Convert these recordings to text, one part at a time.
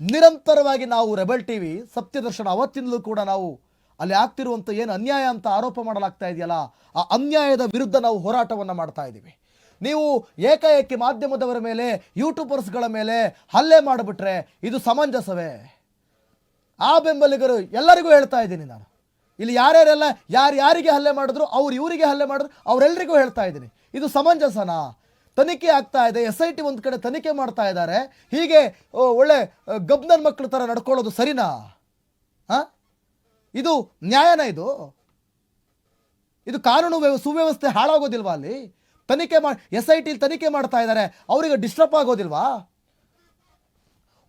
ನಿರಂತರವಾಗಿ ನಾವು rebel TV ಸತ್ಯದರ್ಶನ ಅವತ್ತಿಂದಲೂ ಕೂಡ ನಾವು ಅಲ್ಲಿ ಆಗ್ತಿರುವಂಥ ಏನು ಅನ್ಯಾಯ ಅಂತ ಆರೋಪ ಮಾಡಲಾಗ್ತಾ ಇದೆಯಲ್ಲ, ಆ ಅನ್ಯಾಯದ ವಿರುದ್ಧ ನಾವು ಹೋರಾಟವನ್ನು ಮಾಡ್ತಾ ಇದ್ದೀವಿ ನೀವು ಏಕಾಏಕಿ ಮಾಧ್ಯಮದವರ ಮೇಲೆ, ಯೂಟ್ಯೂಬರ್ಸ್ಗಳ ಮೇಲೆ ಹಲ್ಲೆ ಮಾಡಿಬಿಟ್ರೆ ಇದು ಸಮಂಜಸವೇ? ಆ ಬೆಂಬಲಿಗರು ಎಲ್ಲರಿಗೂ ಹೇಳ್ತಾ ಇದ್ದೀನಿ ನಾನು. ಇಲ್ಲಿ ಯಾರ್ಯಾರೆಲ್ಲ ಯಾರು ಯಾರಿಗೆ ಹಲ್ಲೆ ಮಾಡಿದ್ರು, ಅವ್ರು ಇವರಿಗೆ ಹಲ್ಲೆ ಮಾಡಿದ್ರು ಅವರೆಲ್ಲರಿಗೂ ಹೇಳ್ತಾ ಇದ್ದೀನಿ. ಇದು ಸಮಂಜಸನಾ? ತನಿಖೆ ಆಗ್ತಾ ಇದೆ, ಎಸ್ ಐ ಟಿ ಒಂದು ಕಡೆ ತನಿಖೆ ಮಾಡ್ತಾ ಇದ್ದಾರೆ. ಹೀಗೆ ಒಳ್ಳೆ ಗಬ್ನರ್ ಮಕ್ಕಳ ಥರ ನಡ್ಕೊಳ್ಳೋದು ಸರಿನಾ? ಹಾಂ? ಇದು ನ್ಯಾಯನ ಇದು? ಇದು ಕಾನೂನು ವ್ಯವ ಸುವ್ಯವಸ್ಥೆ ಹಾಳಾಗೋದಿಲ್ವಾ ಅಲ್ಲಿ? ತನಿಖೆ ಮಾಡಿ ಎಸ್ ಐ ಟಿಲಿ ತನಿಖೆ ಮಾಡ್ತಾ ಇದ್ದಾರೆ, ಅವರಿಗೆ ಡಿಸ್ಟರ್ಬ್ ಆಗೋದಿಲ್ವಾ?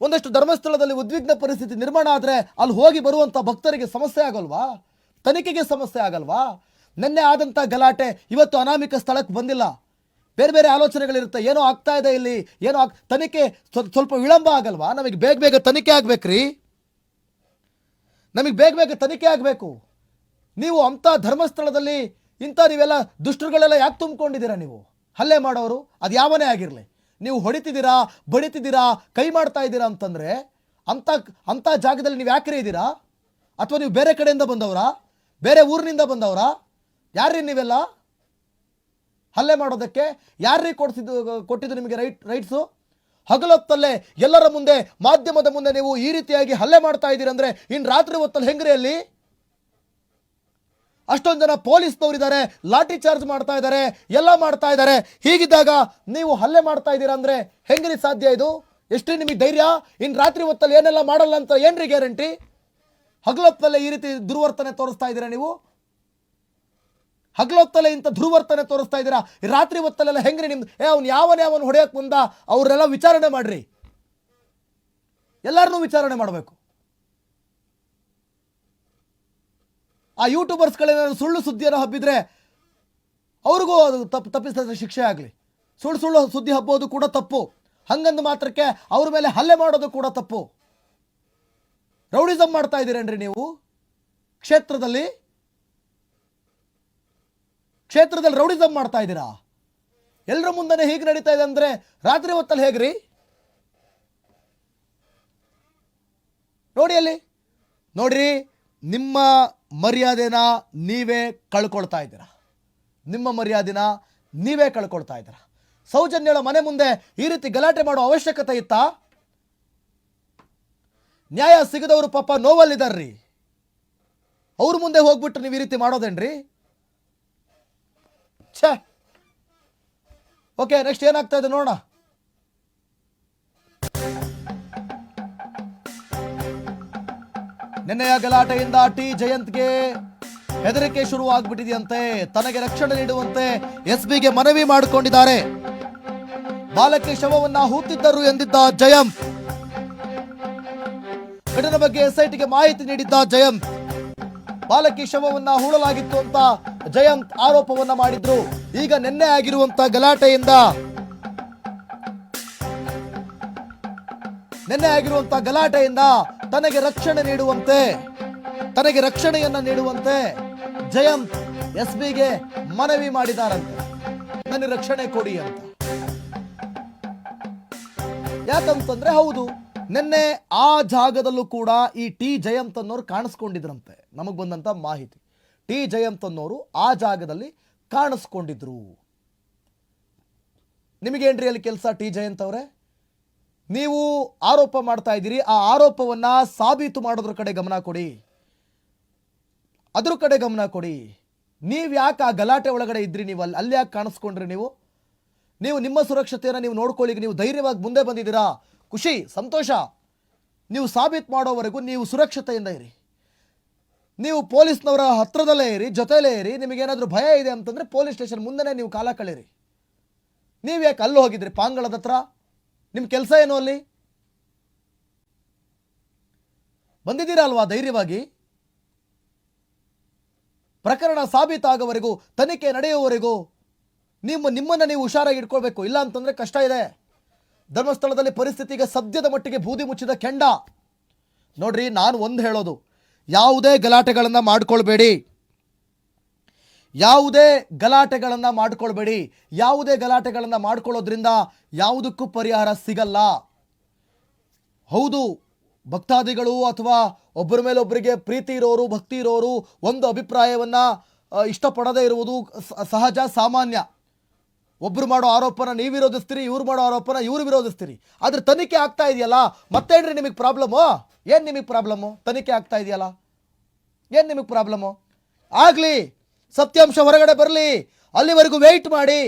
ಒಂದಷ್ಟು ಧರ್ಮಸ್ಥಳದಲ್ಲಿ ಉದ್ವಿಗ್ನ ಪರಿಸ್ಥಿತಿ ನಿರ್ಮಾಣ ಆದರೆ ಅಲ್ಲಿ ಹೋಗಿ ಬರುವಂಥ ಭಕ್ತರಿಗೆ ಸಮಸ್ಯೆ ಆಗಲ್ವಾ? ತನಿಖೆಗೆ ಸಮಸ್ಯೆ ಆಗಲ್ವಾ? ನಿನ್ನೆ ಆದಂಥ ಗಲಾಟೆ ಇವತ್ತು ಅನಾಮಿಕ ಸ್ಥಳಕ್ಕೆ ಬಂದಿಲ್ಲ. ಬೇರೆ ಬೇರೆ ಆಲೋಚನೆಗಳಿರುತ್ತೆ. ಏನೋ ಆಗ್ತಾ ಇದೆ ಇಲ್ಲಿ. ಏನೋ ಆಗ್, ತನಿಖೆ ಸ್ವ- ಸ್ವಲ್ಪ ವಿಳಂಬ ಆಗಲ್ವಾ? ನಮಗೆ ಬೇಗ ಬೇಗ ತನಿಖೆ ಆಗ್ಬೇಕ್ರಿ. ನಮಗೆ ಬೇಗ ಬೇಗ ತನಿಖೆ ಆಗಬೇಕು. ನೀವು ಅಂಥ ಧರ್ಮಸ್ಥಳದಲ್ಲಿ ಇಂಥ ನೀವೆಲ್ಲ ದುಷ್ಟರುಗಳೆಲ್ಲ ಯಾಕೆ ತುಂಬಿಕೊಂಡಿದ್ದೀರಾ ನೀವು? ಹಲ್ಲೆ ಮಾಡೋರು, ಅದು ಯಾವನೇ ಆಗಿರಲಿ. ನೀವು ಹೊಡಿತಿದ್ದೀರಾ, ಬಡಿತಿದ್ದೀರಾ, ಕೈ ಮಾಡ್ತಾ ಇದ್ದೀರಾ ಅಂತಂದರೆ ಅಂಥ ಅಂಥ ಜಾಗದಲ್ಲಿ ನೀವು ಯಾಕ್ರೆ ಇದ್ದೀರಾ ಅಥವಾ ನೀವು ಬೇರೆ ಕಡೆಯಿಂದ ಬಂದವರಾ? ಬೇರೆ ಊರಿನಿಂದ ಬಂದವರಾ? ಯಾರ್ರೀ ನೀವೆಲ್ಲ? ಹಲ್ಲೆ ಮಾಡೋದಕ್ಕೆ ಯಾರಿಗೆ ಕೊಡಿಸಿದ್ದು, ಕೊಟ್ಟಿದ್ದು ನಿಮಗೆ ರೈಟ್, ರೈಟ್ಸು? ಹಗಲೊತ್ತಲ್ಲೇ ಎಲ್ಲರ ಮುಂದೆ, ಮಾಧ್ಯಮದ ಮುಂದೆ ನೀವು ಈ ರೀತಿಯಾಗಿ ಹಲ್ಲೆ ಮಾಡ್ತಾ ಇದ್ದೀರಂದ್ರೆ ಇನ್ನು ರಾತ್ರಿ ಹೊತ್ತಲ್ಲಿ ಹೆಂಗ್ರಿ ಅಲ್ಲಿ? ಅಷ್ಟೊಂದು ಜನ ಪೊಲೀಸ್ನವರಿದ್ದಾರೆ ಲಾಠಿ ಚಾರ್ಜ್ ಮಾಡ್ತಾ ಇದ್ದಾರೆ, ಎಲ್ಲ ಮಾಡ್ತಾ ಇದ್ದಾರೆ. ಹೀಗಿದ್ದಾಗ ನೀವು ಹಲ್ಲೆ ಮಾಡ್ತಾ ಇದ್ದೀರಾ ಅಂದರೆ ಹೆಂಗ್ರಿ ಸಾಧ್ಯ ಇದು? ಎಷ್ಟೇ ನಿಮಗೆ ಧೈರ್ಯ? ಇನ್ನು ರಾತ್ರಿ ಹೊತ್ತಲ್ಲಿ ಏನೆಲ್ಲ ಮಾಡಲ್ಲ ಅಂತ ಏನ್ರಿ ಗ್ಯಾರಂಟಿ? ಹಗಲೊತ್ತಲ್ಲೇ ಈ ರೀತಿ ದುರ್ವರ್ತನೆ ತೋರಿಸ್ತಾ ಇದ್ದೀರಾ ನೀವು? ಹಗಲೊತ್ತಲ್ಲೇ ಇಂಥ ದುರ್ವರ್ತನೆ ತೋರಿಸ್ತಾ ಇದ್ದೀರಾ? ರಾತ್ರಿ ಹೊತ್ತಲ್ಲೆಲ್ಲ ಹೆಂಗ್ರಿ ನಿಮ್ದು? ಏ, ಅವ್ನು ಯಾವನೇ ಅವನು ಹೊಡೆಯೋಕೆ ಮುಂದ ಅವರೆಲ್ಲ ವಿಚಾರಣೆ ಮಾಡ್ರಿ. ಎಲ್ಲರನ್ನೂ ವಿಚಾರಣೆ ಮಾಡಬೇಕು. ಆ ಯೂಟ್ಯೂಬರ್ಸ್ಗಳೇನಾದ್ರು ಸುಳ್ಳು ಸುದ್ದಿಯನ್ನು ಹಬ್ಬಿದ್ರೆ ಅವ್ರಿಗೂ ಅದು ತಪ್ಪು ತಪ್ಪಿಸಿದ ಶಿಕ್ಷೆ ಆಗಲಿ. ಸುಳ್ಳು ಸುಳ್ಳು ಸುದ್ದಿ ಹಬ್ಬೋದು ಕೂಡ ತಪ್ಪು. ಹಂಗಂದು ಮಾತ್ರಕ್ಕೆ ಅವ್ರ ಮೇಲೆ ಹಲ್ಲೆ ಮಾಡೋದು ಕೂಡ ತಪ್ಪು. ರೌಡಿಸಮ್ ಮಾಡ್ತಾ ಇದ್ದೀರೇನ್ರಿ ನೀವು? ಕ್ಷೇತ್ರದಲ್ಲಿ ಕ್ಷೇತ್ರದಲ್ಲಿ ರೌಡಿಸಮ್ ಮಾಡ್ತಾ ಇದ್ದೀರಾ? ಎಲ್ಲರ ಮುಂದನೆ ಹೇಗೆ ನಡೀತಾ ಇದೆ ಅಂದರೆ ರಾತ್ರಿ ಹೊತ್ತಲ್ಲಿ ಹೇಗ್ರಿ? ನೋಡಿ ಅಲ್ಲಿ. ನೋಡ್ರಿ, ನಿಮ್ಮ ಮರ್ಯಾದೆನ ನೀವೇ ಕಳ್ಕೊಳ್ತಾ ಇದ್ದೀರಾ? ನಿಮ್ಮ ಮರ್ಯಾದೆನ ನೀವೇ ಕಳ್ಕೊಳ್ತಾ ಇದ್ದೀರಾ? ಸೌಜನ್ಯಳ ಮನೆ ಮುಂದೆ ಈ ರೀತಿ ಗಲಾಟೆ ಮಾಡೋ ಅವಶ್ಯಕತೆ ಇತ್ತಾ? ನ್ಯಾಯ ಸಿಗದವರು ಪಾಪ ನೋವಲ್ಲಿದ್ದಾರ್ರಿ ಅವ್ರ ಮುಂದೆ ಹೋಗ್ಬಿಟ್ಟು ನೀವು ಈ ರೀತಿ ಮಾಡೋದೇನ್ರಿ? ಛೇ. ಓಕೆ ನೆಕ್ಸ್ಟ್ ಏನಾಗ್ತಾ ಇದೆ ನೋಡೋಣ. ನಿನ್ನೆಯ ಗಲಾಟೆಯಿಂದ ಟಿ ಜಯಂತ್ಗೆ ಹೆದರಿಕೆ ಶುರು ಆಗ್ಬಿಟ್ಟಿದೆಯಂತೆ ತನಗೆ ರಕ್ಷಣೆ ನೀಡುವಂತೆ ಎಸ್ ಬಿಗೆ ಮನವಿ ಮಾಡಿಕೊಂಡಿದ್ದಾರೆ. ಬಾಲಕಿ ಶವವನ್ನ ಹೂತಿದ್ದರು ಎಂದಿದ್ದ ಜಯಂತ್. ಘಟನೆ ಬಗ್ಗೆ ಎಸ್ಐಟಿಗೆ ಮಾಹಿತಿ ನೀಡಿದ್ದ ಜಯಂತ್. ಬಾಲಕಿ ಶವವನ್ನ ಹೂಳಲಾಗಿತ್ತು ಅಂತ ಜಯಂತ್ ಆರೋಪವನ್ನ ಮಾಡಿದ್ರು. ಈಗ ನಿನ್ನೆ ಆಗಿರುವಂತ ಗಲಾಟೆಯಿಂದ ನಿನ್ನೆ ಆಗಿರುವಂತ ಗಲಾಟೆಯಿಂದ ತನಗೆ ರಕ್ಷಣೆ ನೀಡುವಂತೆ, ತನಗೆ ರಕ್ಷಣೆಯನ್ನ ನೀಡುವಂತೆ ಜಯಂತ್ ಎಸ್ ಬಿಗೆ ಮನವಿ ಮಾಡಿದಾರಂತೆ. ನನಗೆ ರಕ್ಷಣೆ ಕೊಡಿ ಅಂತ. ಯಾಕಂತಂದ್ರೆ ಹೌದು, ನಿನ್ನೆ ಆ ಜಾಗದಲ್ಲೂ ಕೂಡ ಈ ಟಿ ಜಯಂತ್ ಅನ್ನೋರು ಕಾಣಿಸ್ಕೊಂಡಿದ್ರಂತೆ. ನಮಗೆ ಬಂದಂಥ ಮಾಹಿತಿ. ಟಿ ಜಯಂತ್ ಅನ್ನೋರು ಆ ಜಾಗದಲ್ಲಿ ಕಾಣಿಸ್ಕೊಂಡಿದ್ರು. ನಿಮಗೇನ್ರಿ ಅಲ್ಲಿ ಕೆಲಸ ಟಿ ಜಯಂತ್ ಅವರೇ? ನೀವು ಆರೋಪ ಮಾಡ್ತಾ ಇದ್ದೀರಿ, ಆ ಆರೋಪವನ್ನು ಸಾಬೀತು ಮಾಡೋದ್ರ ಕಡೆ ಗಮನ ಕೊಡಿ. ಅದ್ರ ಕಡೆ ಗಮನ ಕೊಡಿ. ನೀವು ಯಾಕೆ ಆ ಗಲಾಟೆ ಒಳಗಡೆ ಇದ್ರಿ ನೀವು ಅಲ್ಲಿ ಅಲ್ಲಿ ಯಾಕೆ ಕಾಣಿಸ್ಕೊಂಡ್ರಿ ನೀವು? ನೀವು ನಿಮ್ಮ ಸುರಕ್ಷತೆಯನ್ನು ನೀವು ನೋಡ್ಕೊಳ್ಳಿ ನೀವು ಧೈರ್ಯವಾಗಿ ಮುಂದೆ ಬಂದಿದ್ದೀರಾ? ಖುಷಿ, ಸಂತೋಷ. ನೀವು ಸಾಬೀತು ಮಾಡೋವರೆಗೂ ನೀವು ಸುರಕ್ಷತೆಯಿಂದ ಇರಿ. ನೀವು ಪೊಲೀಸ್ನವರ ಹತ್ರದಲ್ಲೇ ಇರಿ, ಜೊತೆಲೇ ಇರಿ ನಿಮಗೇನಾದರೂ ಭಯ ಇದೆ ಅಂತಂದರೆ ಪೊಲೀಸ್ ಸ್ಟೇಷನ್ ಮುಂದೆನೇ ನೀವು ಕಾಲ ಕಳೀರಿ. ನೀವು ಯಾಕೆ ಅಲ್ಲಿ ಹೋಗಿದ್ರಿ? ಪಾಂಗಳದ ಹತ್ರ? ನಿಮ್ಮ ಕೆಲಸ ಏನು ಅಲ್ಲಿ? ಬಂದಿದ್ದೀರಾ ಅಲ್ವಾ ಧೈರ್ಯವಾಗಿ? ಪ್ರಕರಣ ಸಾಬೀತಾಗೋವರೆಗೂ, ತನಿಖೆ ನಡೆಯುವವರೆಗೂ ನಿಮ್ಮ ನಿಮ್ಮನ್ನು ನೀವು ಹುಷಾರಾಗಿ ಇಟ್ಕೊಳ್ಬೇಕು. ಇಲ್ಲ ಅಂತಂದರೆ ಕಷ್ಟ ಇದೆ. ಧರ್ಮಸ್ಥಳದಲ್ಲಿ ಪರಿಸ್ಥಿತಿಗೆ ಸದ್ಯದ ಮಟ್ಟಿಗೆ ಬೂದಿ ಮುಚ್ಚಿದ ಕೆಂಡ. ನೋಡ್ರಿ, ನಾನು ಒಂದು ಹೇಳೋದು. ಯಾವುದೇ ಗಲಾಟೆಗಳನ್ನು ಮಾಡಿಕೊಳ್ಬೇಡಿ. ಯಾವುದೇ ಗಲಾಟೆಗಳನ್ನು ಮಾಡಿಕೊಳ್ಬೇಡಿ. ಯಾವುದೇ ಗಲಾಟೆಗಳನ್ನು ಮಾಡಿಕೊಳ್ಳೋದ್ರಿಂದ ಯಾವುದಕ್ಕೂ ಪರಿಹಾರ ಸಿಗಲ್ಲ. ಹೌದು, ಭಕ್ತಾದಿಗಳು ಅಥವಾ ಒಬ್ಬರ ಮೇಲೊಬ್ಬರಿಗೆ ಪ್ರೀತಿ ಇರೋರು, ಭಕ್ತಿ ಇರೋರು ಒಂದು ಅಭಿಪ್ರಾಯವನ್ನು ಇಷ್ಟಪಡದೇ ಇರುವುದು ಸಹಜ, ಸಾಮಾನ್ಯ. ಒಬ್ಬರು ಮಾಡೋ ಆರೋಪನ ನೀವು ವಿರೋಧಿಸ್ತೀರಿ, ಇವ್ರು ಮಾಡೋ ಆರೋಪನ ಇವ್ರು ವಿರೋಧಿಸ್ತೀರಿ. ಆದರೆ ತನಿಖೆ ಆಗ್ತಾ ಇದೆಯಲ್ಲ, ಮತ್ತೇನ್ರಿ ನಿಮಗೆ ಪ್ರಾಬ್ಲಮ್ಮು ಏನು ನಿಮಗೆ ಪ್ರಾಬ್ಲಮ್ಮು ತನಿಖೆ ಆಗ್ತಾ ಇದೆಯಲ್ಲ? ಏನು ನಿಮಗೆ ಪ್ರಾಬ್ಲಮ್ಮು ಆಗಲಿ, ಸತ್ಯಾಂಶ ಹೊರಗಡೆ ಬರಲಿ, ಅಲ್ಲಿವರೆಗೂ ವೆಯ್ಟ್ ಮಾಡಿ.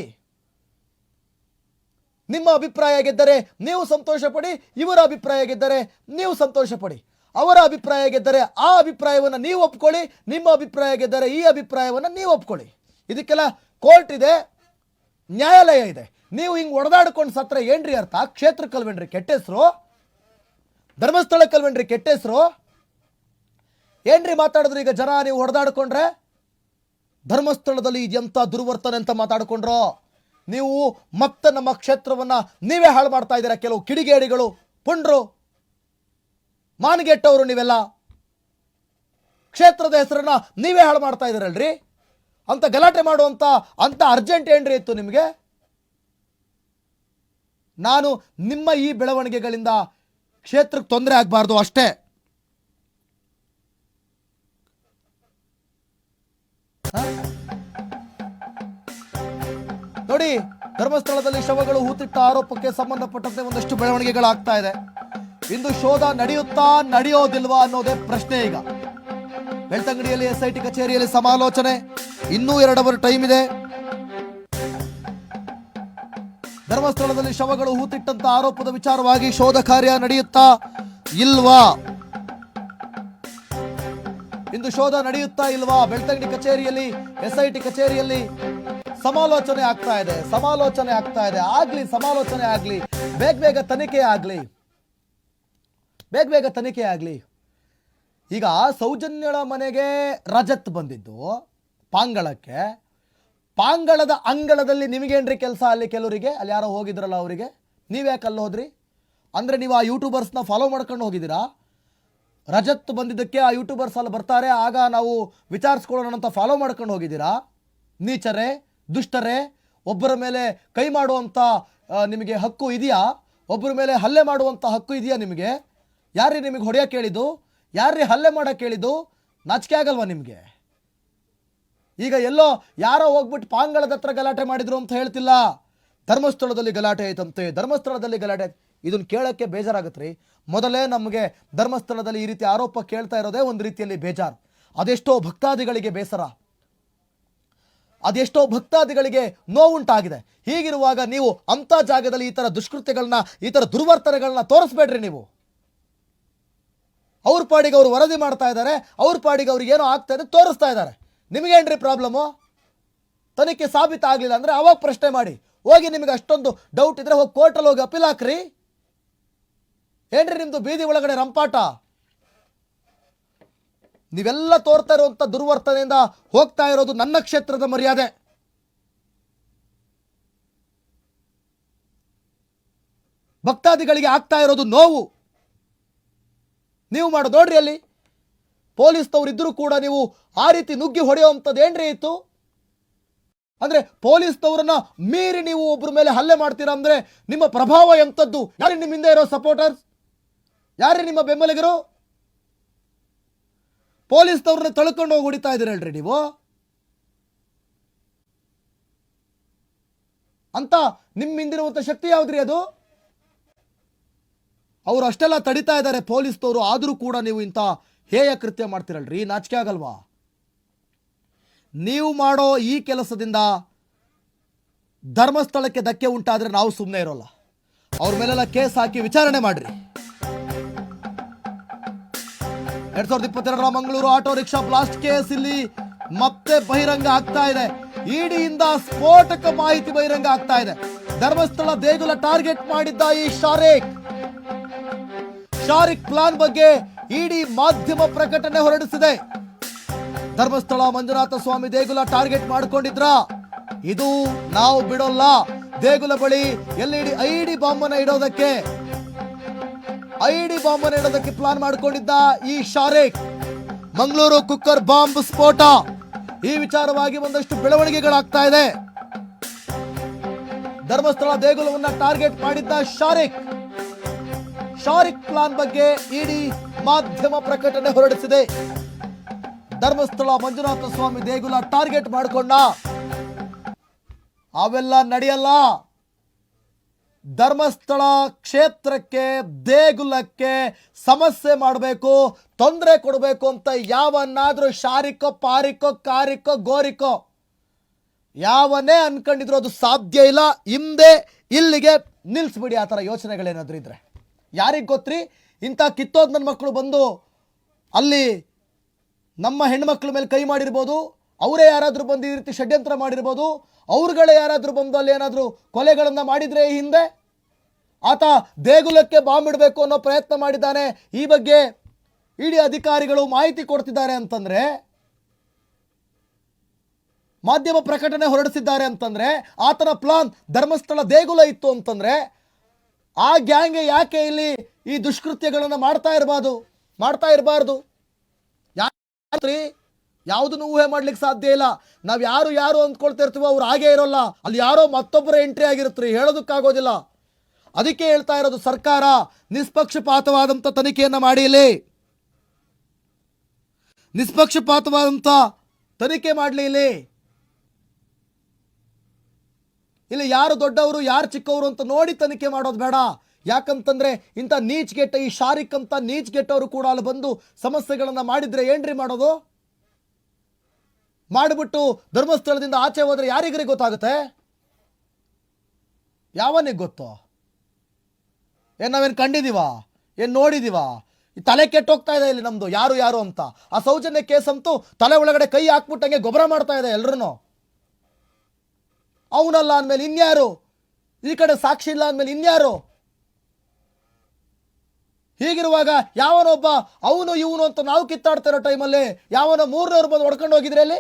ನಿಮ್ಮ ಅಭಿಪ್ರಾಯ ಗೆದ್ದರೆ ನೀವು ಸಂತೋಷ ಪಡಿ ಇವರ ಅಭಿಪ್ರಾಯ ಗೆದ್ದರೆ ನೀವು ಸಂತೋಷ ಪಡಿ ಅವರ ಅಭಿಪ್ರಾಯ ಗೆದ್ದರೆ ಆ ಅಭಿಪ್ರಾಯವನ್ನು ನೀವು ಒಪ್ಕೊಳ್ಳಿ, ನಿಮ್ಮ ಅಭಿಪ್ರಾಯ ಗೆದ್ದರೆ ಈ ಅಭಿಪ್ರಾಯವನ್ನು ನೀವು ಒಪ್ಕೊಳ್ಳಿ. ಇದಕ್ಕೆಲ್ಲ ಕೋರ್ಟ್ ಇದೆ, ನ್ಯಾಯಾಲಯ ಇದೆ. ನೀವು ಹಿಂಗೆ ಒಡೆದಾಡ್ಕೊಂಡು ಸತ್ರ ಏನ್ರಿ ಅರ್ಥ? ಕ್ಷೇತ್ರ ಕಲ್ವೇನ್ರಿ? ಕೆಟ್ಟ ಹೆಸರು ಧರ್ಮಸ್ಥಳ ಕಲ್ವೇನ್ರಿ ಕೆಟ್ಟ ಹೆಸರು ಏನ್ರಿ ಮಾತಾಡಿದ್ರು ಈಗ ಜನ ನೀವು ಹೊಡೆದಾಡ್ಕೊಂಡ್ರೆ? ಧರ್ಮಸ್ಥಳದಲ್ಲಿ ಇದೆಂತ ದುರ್ವರ್ತನೆ ಅಂತ ಮಾತಾಡ್ಕೊಂಡ್ರು? ನೀವು ಮತ್ತೆ ನಮ್ಮ ಕ್ಷೇತ್ರವನ್ನ ನೀವೇ ಹಾಳು ಮಾಡ್ತಾ ಇದ್ದೀರಾ ಕೆಲವು ಕಿಡಿಗೇಡಿಗಳು, ಪುಂಡ್ರು? ಮಾನಗೆಟ್ಟವರು ನೀವೆಲ್ಲ? ಕ್ಷೇತ್ರದ ಹೆಸರನ್ನ ನೀವೇ ಹಾಳು ಮಾಡ್ತಾ ಇದ್ದೀರಲ್ರಿ? ಅಂತ ಗಲಾಟೆ ಮಾಡುವಂತ ಅಂತ ಅರ್ಜೆಂಟ್ ಏನ್ರಿ ಇತ್ತು ನಿಮಗೆ? ನಾನು ನಿಮ್ಮ ಈ ಬೆಳವಣಿಗೆಗಳಿಂದ ಕ್ಷೇತ್ರಕ್ಕೆ ತೊಂದರೆ ಆಗಬಾರ್ದು ಅಷ್ಟೇ. ನೋಡಿ, ಧರ್ಮಸ್ಥಳದಲ್ಲಿ ಶವಗಳು ಹೂತಿಟ್ಟ ಆರೋಪಕ್ಕೆ ಸಂಬಂಧಪಟ್ಟಂತೆ ಒಂದಷ್ಟು ಬೆಳವಣಿಗೆಗಳಾಗ್ತಾ ಇದೆ. ಇಂದು ಶೋಧ ನಡೆಯುತ್ತಾ ನಡೆಯೋದಿಲ್ವಾ ಅನ್ನೋದೇ ಪ್ರಶ್ನೆ ಈಗ. ಬೆಳ್ತಂಗಡಿಯಲ್ಲಿ ಎಸ್ಐಟಿ ಕಚೇರಿಯಲ್ಲಿ ಸಮಾಲೋಚನೆ. ಇನ್ನೂ ಎರಡು ಟೈಮ್ ಇದೆ. ಧರ್ಮಸ್ಥಳದಲ್ಲಿ ಶವಗಳು ಹೂತಿಟ್ಟಂತ ಆರೋಪದ ವಿಚಾರವಾಗಿ ಶೋಧ ಕಾರ್ಯ ನಡೆಯುತ್ತಾ ಇಲ್ವಾ? ಇಂದು ಶೋಧ ನಡೆಯುತ್ತಾ ಇಲ್ವಾ? ಬೆಳ್ತಂಗಡಿ ಕಚೇರಿಯಲ್ಲಿ, ಎಸ್ಐಟಿ ಕಚೇರಿಯಲ್ಲಿ ಸಮಾಲೋಚನೆ ಆಗ್ತಾ ಇದೆ, ಸಮಾಲೋಚನೆ ಆಗ್ತಾ ಇದೆ. ಆಗ್ಲಿ, ಸಮಾಲೋಚನೆ ಆಗ್ಲಿ, ಬೇಗ ಬೇಗ ತನಿಖೆ ಆಗ್ಲಿ, ಬೇಗ ಬೇಗ ತನಿಖೆ ಆಗ್ಲಿ. ಈಗ ಸೌಜನ್ಯಳ ಮನೆಗೆ ರಜತ್ ಬಂದಿದ್ದು, ಪಾಂಗಳಕ್ಕೆ. ಪಾಂಗಳದ ಅಂಗಳದಲ್ಲಿ ನಿಮಗೇನ್ರಿ ಕೆಲಸ ಅಲ್ಲಿ ಕೆಲವರಿಗೆ? ಅಲ್ಲಿ ಯಾರೋ ಹೋಗಿದ್ರಲ್ಲ ಅವರಿಗೆ? ನೀವ್ಯಾಕೆ ಅಲ್ಲಿ ಹೋದ್ರಿ? ಅಂದರೆ ನೀವು ಆ ಯೂಟ್ಯೂಬರ್ಸ್ನ ಫಾಲೋ ಮಾಡ್ಕೊಂಡು ಹೋಗಿದ್ದೀರಾ? ರಜತ್ ಬಂದಿದ್ದಕ್ಕೆ ಆ ಯೂಟ್ಯೂಬರ್ಸ್ ಅಲ್ಲಿ ಬರ್ತಾರೆ, ಆಗ ನಾವು ವಿಚಾರಿಸ್ಕೊಳ್ಳೋಣ ಅಂತ ಫಾಲೋ ಮಾಡ್ಕೊಂಡು ಹೋಗಿದ್ದೀರಾ? ನೀಚರೇ, ದುಷ್ಟರೇ, ಒಬ್ಬರ ಮೇಲೆ ಕೈ ಮಾಡುವಂಥ ನಿಮಗೆ ಹಕ್ಕು ಇದೆಯಾ? ಒಬ್ಬರ ಮೇಲೆ ಹಲ್ಲೆ ಮಾಡುವಂಥ ಹಕ್ಕು ಇದೆಯಾ ನಿಮಗೆ? ಯಾರೇ ನಿಮಗೆ ಹೊಡೆಯೋಕೆ ಕೇಳಿದ್ದು ಯಾರೇ ಹಲ್ಲೆ ಮಾಡೋಕೆ ಕೇಳಿದ್ದು ನಾಚಿಕೆ ಆಗಲ್ವಾ ನಿಮಗೆ? ಈಗ ಎಲ್ಲೋ ಯಾರೋ ಹೋಗ್ಬಿಟ್ಟು ಪಾಂಗಳದ ಹತ್ರ ಗಲಾಟೆ ಮಾಡಿದ್ರು ಅಂತ ಹೇಳ್ತಿಲ್ಲ. ಧರ್ಮಸ್ಥಳದಲ್ಲಿ ಗಲಾಟೆ ಆಯ್ತಂತೆ ಧರ್ಮಸ್ಥಳದಲ್ಲಿ ಗಲಾಟೆ ಇದನ್ನ ಕೇಳೋಕ್ಕೆ ಬೇಜಾರಾಗುತ್ತೆ ಮೊದಲೇ ನಮಗೆ ಧರ್ಮಸ್ಥಳದಲ್ಲಿ ಈ ರೀತಿ ಆರೋಪ ಕೇಳ್ತಾ ಇರೋದೇ ಒಂದು ರೀತಿಯಲ್ಲಿ ಬೇಜಾರು. ಅದೆಷ್ಟೋ ಭಕ್ತಾದಿಗಳಿಗೆ ಬೇಸರ. ಅದೆಷ್ಟೋ ಭಕ್ತಾದಿಗಳಿಗೆ ನೋವುಂಟಾಗಿದೆ. ಹೀಗಿರುವಾಗ ನೀವು ಅಂಥ ಜಾಗದಲ್ಲಿ ಈ ಥರ ದುಷ್ಕೃತ್ಯಗಳನ್ನ ಈ ಥರ ದುರ್ವರ್ತನೆಗಳನ್ನ ತೋರಿಸ್ಬೇಡ್ರಿ ನೀವು. ಅವ್ರ ಪಾಡಿಗೆ ಅವರು ವರದಿ ಮಾಡ್ತಾ ಇದ್ದಾರೆ. ಅವ್ರ ಪಾಡಿಗೆ ಅವ್ರಿಗೆ ಏನೋ ಆಗ್ತಾ ಇದೆ, ತೋರಿಸ್ತಾ ಇದ್ದಾರೆ. ನಿಮಗೇನ್ರಿ ಪ್ರಾಬ್ಲಮು? ತನಿಖೆ ಸಾಬೀತಾಗಲಿಲ್ಲ ಅಂದರೆ ಅವಾಗ ಪ್ರಶ್ನೆ ಮಾಡಿ. ಹೋಗಿ ನಿಮಗೆ ಅಷ್ಟೊಂದು ಡೌಟ್ ಇದ್ರೆ ಹೋಗಿ ಕೋರ್ಟಲ್ಲಿ ಹೋಗಿ ಅಪೀಲ್ ಹಾಕ್ರಿ. ಏನ್ರಿ ನಿಮ್ಮದು ಬೀದಿ ಒಳಗಡೆ ರಂಪಾಟ? ನೀವೆಲ್ಲ ತೋರ್ತಾ ಇರುವಂತ ದುರ್ವರ್ತನೆಯಿಂದ ಹೋಗ್ತಾ ಇರೋದು ನನ್ನ ಕ್ಷೇತ್ರದ ಮರ್ಯಾದೆ. ಭಕ್ತಾದಿಗಳಿಗೆ ಆಗ್ತಾ ಇರೋದು ನೋವು. ನೀವು ಮಾಡೋದು ನೋಡ್ರಿ ಅಲ್ಲಿ. ಪೊಲೀಸ್ನವ್ರು ಇದ್ರೂ ಕೂಡ ನೀವು ಆ ರೀತಿ ನುಗ್ಗಿ ಹೊಡೆಯುವಂಥದ್ದು ಏನ್ರಿ ಇತ್ತು? ಅಂದ್ರೆ ಪೊಲೀಸ್ನವರನ್ನ ಮೀರಿ ನೀವು ಒಬ್ಬರ ಮೇಲೆ ಹಲ್ಲೆ ಮಾಡ್ತೀರಾ ಅಂದ್ರೆ ನಿಮ್ಮ ಪ್ರಭಾವ ಎಂಥದ್ದು? ಯಾರು ನಿಮ್ಮ ಹಿಂದೆ ಇರೋ ಸಪೋರ್ಟರ್ಸ್? ಯಾರೇ ನಿಮ್ಮ ಬೆಂಬಲಿಗರು? ಪೊಲೀಸ್ನವ್ರನ್ನ ತಳ್ಕೊಂಡು ಹೋಗಿ ಹೊಡಿತಾ ಇದ್ದೀರಲ್ರಿ ನೀವು? ಅಂತ ನಿಮ್ಮ ಹಿಂದಿರುವಂಥ ಶಕ್ತಿ ಯಾವ್ದ್ರಿ ಅದು? ಅವರು ಅಷ್ಟೆಲ್ಲ ತಡಿತಾ ಇದ್ದಾರೆ ಪೊಲೀಸ್ನವರು, ಆದರೂ ಕೂಡ ನೀವು ಇಂಥ ಹೇಯ ಕೃತ್ಯ ಮಾಡ್ತಿರಲ್ರಿ, ನಾಚಿಕೆ ಆಗಲ್ವಾ? ನೀವು ಮಾಡೋ ಈ ಕೆಲಸದಿಂದ ಧರ್ಮಸ್ಥಳಕ್ಕೆ ಧಕ್ಕೆ ಉಂಟಾದರೆ ನಾವು ಸುಮ್ಮನೆ ಇರೋಲ್ಲ. ಅವ್ರ ಮೇಲೆಲ್ಲ ಕೇಸ್ ಹಾಕಿ ವಿಚಾರಣೆ ಮಾಡ್ರಿ. ಎರಡ್ ಸಾವಿರದ ಇಪ್ಪತ್ತೆರಡರ Mangaluru auto rickshaw blast case ಇಲ್ಲಿ ಮತ್ತೆ ಬಹಿರಂಗ ಆಗ್ತಾ ಇದೆ. ಇಡಿಯಿಂದ ಸ್ಫೋಟಕ ಮಾಹಿತಿ ಬಹಿರಂಗ ಆಗ್ತಾ ಇದೆ. ಧರ್ಮಸ್ಥಳ ದೇಗುಲ ಟಾರ್ಗೆಟ್ ಮಾಡಿದ್ದ ಈ ಶಾರೇಕ್. ಶಾರಿಕ್ ಪ್ಲಾನ್ ಬಗ್ಗೆ ಇಡಿ ಮಾಧ್ಯಮ ಪ್ರಕಟಣೆ ಹೊರಡಿಸಿದೆ. ಧರ್ಮಸ್ಥಳ ಮಂಜುನಾಥ ಸ್ವಾಮಿ ದೇಗುಲ ಟಾರ್ಗೆಟ್ ಮಾಡಿಕೊಂಡಿದ್ರ. ಇದು ನಾವು ಬಿಡೋಲ್ಲ. ದೇಗುಲ ಬಳಿ ಎಲ್ಇಡಿ ಐಡಿ ಬಾಂಬನ್ನ ಇಡೋದಕ್ಕೆ. ಐಡಿ ಬಾಂಬನ್ನ ಇಡೋದಕ್ಕೆ ಪ್ಲಾನ್ ಮಾಡಿಕೊಂಡಿದ್ದ ಈ ಶಾರೇಕ್. ಮಂಗಳೂರು ಕುಕ್ಕರ್ ಬಾಂಬ್ ಸ್ಫೋಟ. ಈ ವಿಚಾರವಾಗಿ ಒಂದಷ್ಟು ಬೆಳವಣಿಗೆಗಳಾಗ್ತಾ ಇದೆ. ಧರ್ಮಸ್ಥಳ ದೇಗುಲವನ್ನ ಟಾರ್ಗೆಟ್ ಮಾಡಿದ್ದ ಶಾರೇಕ್. ಶಾರಿಕ್ ಪ್ಲಾನ್ ಬಗ್ಗೆ ಇಡಿ ಮಾಧ್ಯಮ ಪ್ರಕಟಣೆ ಹೊರಡಿಸಿದೆ. ಧರ್ಮಸ್ಥಳ ಮಂಜುನಾಥ ಸ್ವಾಮಿ ದೇಗುಲ ಟಾರ್ಗೆಟ್ ಮಾಡಿಕೊಂಡ. ಅವೆಲ್ಲ ನಡೆಯಲ್ಲ. ಧರ್ಮಸ್ಥಳ ಕ್ಷೇತ್ರಕ್ಕೆ, ದೇಗುಲಕ್ಕೆ ಸಮಸ್ಯೆ ಮಾಡಬೇಕು, ತೊಂದರೆ ಕೊಡಬೇಕು ಅಂತ ಯಾವನ್ನಾದರೂ ಶಾರಿಕೋ, ಪಾರಿಕೋ, ಕಾರಿಕೋ, ಗೋರಿಕೋ, ಯಾವನೇ ಅನ್ಕೊಂಡಿದ್ರು ಅದು ಸಾಧ್ಯ ಇಲ್ಲ, ಹಿಂದೆ, ಇಲ್ಲಿಗೆ ನಿಲ್ಲಿಸ್ಬಿಡಿ ಆ ಥರ ಯೋಚನೆಗಳೇನಾದ್ರೂ ಇದ್ರೆ. ಯಾರಿಗೆ ಗೊತ್ತ್ರಿ? ಇಂಥ ಕಿತ್ತೋದ್ ನನ್ನ ಮಕ್ಕಳು ಬಂದು ಅಲ್ಲಿ ನಮ್ಮ ಹೆಣ್ಮಕ್ಳ ಮೇಲೆ ಕೈ ಮಾಡಿರ್ಬೋದು, ಅವರೇ ಯಾರಾದರೂ ಬಂದು ಈ ರೀತಿ ಷಡ್ಯಂತ್ರ ಮಾಡಿರ್ಬೋದು, ಅವ್ರುಗಳೇ ಯಾರಾದರೂ ಬಂದು ಅಲ್ಲಿ ಏನಾದರೂ ಕೊಲೆಗಳನ್ನು ಮಾಡಿದರೆ ಈ ಹಿಂದೆ? ಆತ ದೇಗುಲಕ್ಕೆ ಬಾಂಬ್ ಇಡಬೇಕು ಅನ್ನೋ ಪ್ರಯತ್ನ ಮಾಡಿದ್ದಾನೆ. ಈ ಬಗ್ಗೆ ಇಡಿ ಅಧಿಕಾರಿಗಳು ಮಾಹಿತಿ ಕೊಡ್ತಿದ್ದಾರೆ ಅಂತಂದರೆ, ಮಾಧ್ಯಮ ಪ್ರಕಟಣೆ ಹೊರಡಿಸಿದ್ದಾರೆ ಅಂತಂದರೆ, ಆತನ ಪ್ಲಾನ್ ಧರ್ಮಸ್ಥಳ ದೇಗುಲ ಇತ್ತು ಅಂತಂದ್ರೆ ಆ ಗ್ಯಾಂಗೆ ಯಾಕೆ ಇಲ್ಲಿ ಈ ದುಷ್ಕೃತ್ಯಗಳನ್ನು ಮಾಡ್ತಾ ಇರಬಾರ್ದು? ಮಾಡ್ತಾ ಇರಬಾರ್ದು. ಯಾಕ್ರಿ? ಯಾವುದನ್ನು ಊಹೆ ಮಾಡ್ಲಿಕ್ಕೆ ಸಾಧ್ಯ ಇಲ್ಲ. ನಾವು ಯಾರು ಯಾರು ಅಂದ್ಕೊಳ್ತಾ ಇರ್ತೀವೋ ಅವ್ರು ಹಾಗೇ ಇರೋಲ್ಲ. ಅಲ್ಲಿ ಯಾರೋ ಮತ್ತೊಬ್ಬರು ಎಂಟ್ರಿ ಆಗಿರುತ್ತೆ ಹೇಳೋದಕ್ಕಾಗೋದಿಲ್ಲ. ಅದಕ್ಕೆ ಹೇಳ್ತಾ ಇರೋದು ಸರ್ಕಾರ ನಿಷ್ಪಕ್ಷಪಾತವಾದಂಥ ತನಿಖೆಯನ್ನು ಮಾಡಿ ನಿಷ್ಪಕ್ಷಪಾತವಾದಂಥ ತನಿಖೆ ಮಾಡಲಿ ಇಲ್ಲಿ ಯಾರು ದೊಡ್ಡವರು, ಯಾರು ಚಿಕ್ಕವರು ಅಂತ ನೋಡಿ ತನಿಖೆ ಮಾಡೋದು ಬೇಡ. ಯಾಕಂತಂದ್ರೆ ಇಂಥ ನೀಚ್ಗೆಟ್ಟ, ಈ ಶಾರಿಕ್ ಅಂತ ನೀಚ್ಗೆಟ್ಟವರು ಕೂಡ ಅಲ್ಲಿ ಬಂದು ಸಮಸ್ಯೆಗಳನ್ನು ಮಾಡಿದ್ರೆ ಏನ್ರಿ ಮಾಡೋದು? ಮಾಡಿಬಿಟ್ಟು ಧರ್ಮಸ್ಥಳದಿಂದ ಆಚೆ ಹೋದ್ರೆ ಯಾರಿಗರಿ ಗೊತ್ತಾಗುತ್ತೆ? ಯಾವನಿಗೆ ಗೊತ್ತು? ಏನ್ ನಾವೇನು ಕಂಡಿದೀವ? ಏನು ನೋಡಿದೀವ? ತಲೆ ಕೆಟ್ಟೋಗ್ತಾ ಇದೆ ಇಲ್ಲಿ ನಮ್ದು, ಯಾರು ಯಾರು ಅಂತ. ಆ ಸೌಜನ್ಯ ಕೇಸ್ ಅಂತೂ ತಲೆ ಒಳಗಡೆ ಕೈ ಹಾಕ್ಬಿಟ್ಟಂಗೆ ಗೊಬ್ಬರ ಮಾಡ್ತಾ ಇದೆ ಎಲ್ರೂ ಅವನಲ್ಲ ಅಂದಮೇಲೆ ಇನ್ಯಾರು? ಈ ಕಡೆ ಸಾಕ್ಷಿ ಇಲ್ಲ ಅಂದಮೇಲೆ ಇನ್ಯಾರು? ಹೀಗಿರುವಾಗ ಯಾವನೊಬ್ಬ ಅವನು ಇವನು ಅಂತ ನಾವು ಕಿತ್ತಾಡ್ತಿರೋ ಟೈಮಲ್ಲಿ ಯಾವನ ಮೂರನೇವ್ರು ಬಂದು ಹೊಡ್ಕೊಂಡು ಹೋಗಿದ್ರೆ ಅಲ್ಲಿ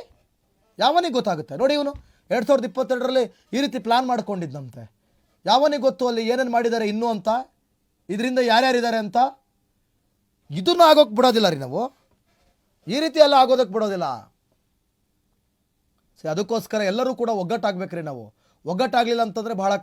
ಯಾವನಿಗೆ ಗೊತ್ತಾಗುತ್ತೆ? ನೋಡಿ ಇವನು. ಎರಡು ಸಾವಿರದ ಇಪ್ಪತ್ತೆರಡರಲ್ಲಿ ಈ ರೀತಿ ಪ್ಲಾನ್ ಮಾಡ್ಕೊಂಡಿದ್ದಂತೆ ಯಾವನಿಗೆ ಗೊತ್ತು ಅಲ್ಲಿ ಏನೇನು ಮಾಡಿದ್ದಾರೆ ಇನ್ನೂ ಅಂತ? ಇದರಿಂದ ಯಾರ್ಯಾರಿದ್ದಾರೆ ಅಂತ? ಇದನ್ನು ಆಗೋಕ್ಕೆ ಬಿಡೋದಿಲ್ಲ ರೀ ನಾವು. ಈ ರೀತಿ ಎಲ್ಲ ಆಗೋದಕ್ಕೆ ಬಿಡೋದಿಲ್ಲ. ಸೊ ಅದಕ್ಕೋಸ್ಕರ ಎಲ್ಲರೂ ಕೂಡ ಒಗ್ಗಟ್ಟಾಗಬೇಕ್ರಿ ನಾವು. ಒಗ್ಗಟ್ಟಾಗಲಿಲ್ಲ ಅಂತಂದರೆ ಬಹಳ